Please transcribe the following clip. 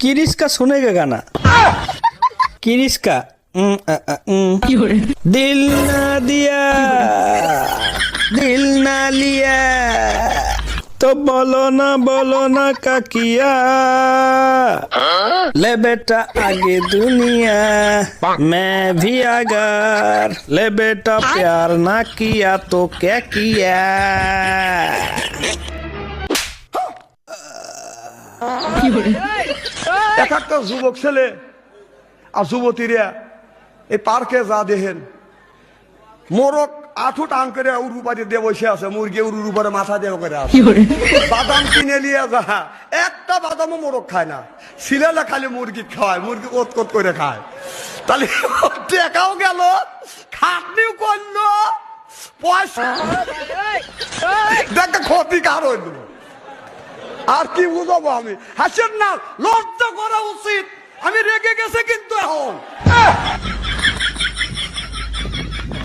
किरिस का सुनेगा गाना किरिस का उम, अ, अ, उम। दिल ना दिया दिल ना लिया तो बोलो ना बोलो ना का किया ले बेटा आगे दुनिया मैं भी अगर ले बेटा प्यार ना किया तो क्या এক একটা যুবক ছেলে আর যুবতীরা এই পার্কে যা দেখেন মোরক আঠু টান করে উরু পাতি দিয়ে বসে আছে মুরগি উরুর উপরে মাথা দিয়ে করে আছে। বাদাম কিনে নিয়ে যা একটা বাদামও মোরক খায় না। সিলেলে খালি মুরগি খায় মুরগি কোত কোত করে খায়। তাহলে টেকাও গেল খাটনিও করল পয়সা দেখ ক্ষতি কার হইল? আর কি বুঝাবো আমি? হাসেন না লজ্জা করা উচিত। আমি রেগে গেছে কিন্তু